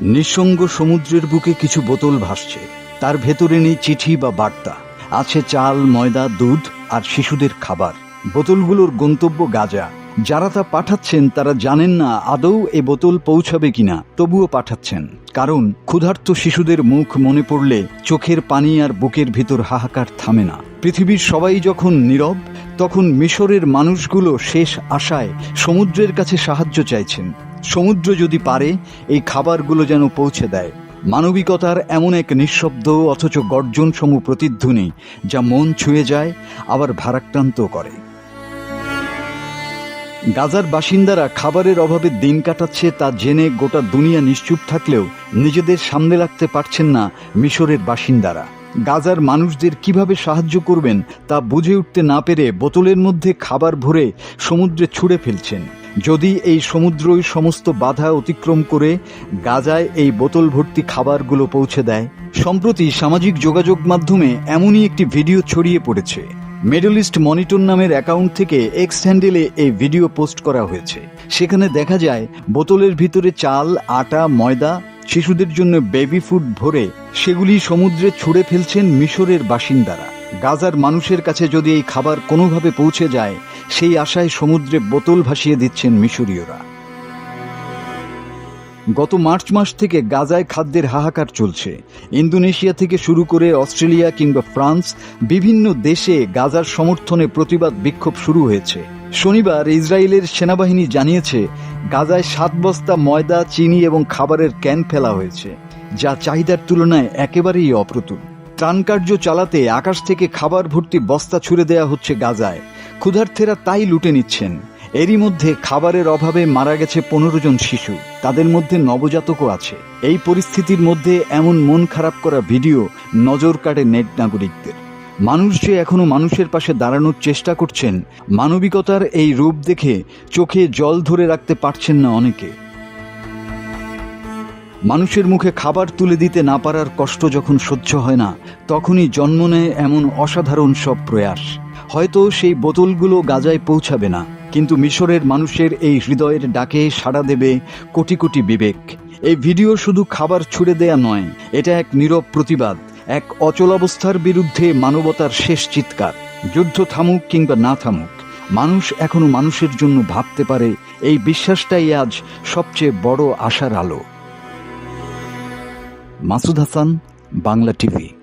নিঃসঙ্গ সমুদ্রের বুকে কিছু বোতল ভাসছে। তার ভেতরে নেই চিঠি বা বার্তা। আছে চাল, ময়দা, দুধ আর শিশুদের খাবার। বোতলগুলোর গন্তব্য গাজা। যারা তা পাঠাচ্ছেন, তারা জানেন না আদৌ এ বোতল পৌঁছাবে কিনা। তবুও পাঠাচ্ছেন। কারণ, ক্ষুধার্ত শিশুদের মুখ মনে পড়লে চোখের পানি আর বুকের ভিতর হাহাকার থামে না। পৃথিবীর সবাই যখন নীরব, তখন মিশরের মানুষগুলো শেষ আশায় সমুদ্রের কাছে সাহায্য চাইছেন। সমুদ্র যদি পারে, এই খাবারগুলো যেন পৌঁছে দেয়। মানবিকতার এমন এক নিঃশব্দ অথচ গর্জন সম প্রতিধ্বনি, যা মন ছুঁয়ে যায়, আবার ভারাক্রান্ত করে। গাজার বাসিন্দারা খাবারের অভাবে দিন কাটাচ্ছে তা জেনে গোটা দুনিয়া নিশ্চুপ থাকলেও নিজেদের সামনে রাখতে পারছেন না মিশরের বাসিন্দারা। গাজার মানুষদের কীভাবে সাহায্য করবেন তা বুঝে উঠতে না পেরে বোতলের মধ্যে খাবার ভরে সমুদ্রে ছুঁড়ে ফেলছেন। যদি এই সমুদ্রই সমস্ত বাধা অতিক্রম করে গাজায় এই বোতল ভর্তি খাবারগুলো পৌঁছে দেয়, সম্প্রতি সামাজিক যোগাযোগ মাধ্যমে এমনই একটি ভিডিও ছড়িয়ে পড়েছে। মিডল ইস্ট মনিটর নামের অ্যাকাউন্ট থেকে এক্স হ্যান্ডেলে এই ভিডিও পোস্ট করা হয়েছে। সেখানে দেখা যায়, বোতলের ভিতরে চাল, আটা, ময়দা, শিশুদের জন্য বেবি ফুড ভরে সেগুলি সমুদ্রে ছুঁড়ে ফেলছেন মিশরের বাসিন্দারা। গাজার মানুষের কাছে যদি এই খাবার কোনোভাবে পৌঁছে যায়, সেই আশায় সমুদ্রে বোতল ভাসিয়ে দিচ্ছেন মিশরীয়রা। গত মার্চ মাস থেকে গাজায় খাদ্যের হাহাকার চলছে। ইন্দোনেশিয়া থেকে শুরু করে অস্ট্রেলিয়া কিংবা ফ্রান্স, বিভিন্ন দেশে গাজার সমর্থনে প্রতিবাদ বিক্ষোভ শুরু হয়েছে। শনিবার ইসরায়েলের সেনাবাহিনী জানিয়েছে, গাজায় সাত বস্তা ময়দা, চিনি এবং খাবারের ক্যান ফেলা হয়েছে, যা চাহিদার তুলনায় একেবারেই অপ্রতুল। ত্রাণকার্য চালাতে আকাশ থেকে খাবার ভর্তি বস্তা ছুড়ে দেয়া হচ্ছে গাজায়। ক্ষুধার্থেরা তাই লুটে নিচ্ছেন। এরই মধ্যে খাবারের অভাবে মারা গেছে পনেরো জন শিশু। তাদের মধ্যে নবজাতকও আছে। এই পরিস্থিতির মধ্যে এমন মন খারাপ করা ভিডিও নজর কাটে নেট নাগরিকদের। মানুষ যে এখনও মানুষের পাশে দাঁড়ানোর চেষ্টা করছেন, মানবিকতার এই রূপ দেখে চোখে জল ধরে রাখতে পারছেন না অনেকে। মানুষের মুখে খাবার তুলে দিতে না পারার কষ্ট যখন সহ্য হয় না, তখনই জন্ম নেয় এমন অসাধারণ সব প্রয়াস। হয়তো সেই বোতলগুলো গাজায় পৌঁছাবে না, কিন্তু মিশরের মানুষের এই হৃদয়ের ডাকে সাড়া দেবে কোটি কোটি বিবেক। এই ভিডিও শুধু খাবার ছুড়ে দেয়া নয়, এটা এক নীরব প্রতিবাদ, এক অচলাবস্থার বিরুদ্ধে মানবতার শেষ চিৎকার। যুদ্ধ থামুক কিংবা না থামুক, মানুষ এখনও মানুষের জন্য ভাবতে পারে, এই বিশ্বাসটাই আজ সবচেয়ে বড় আশার আলো। মাসুদ হাসান বাংলা টিভি।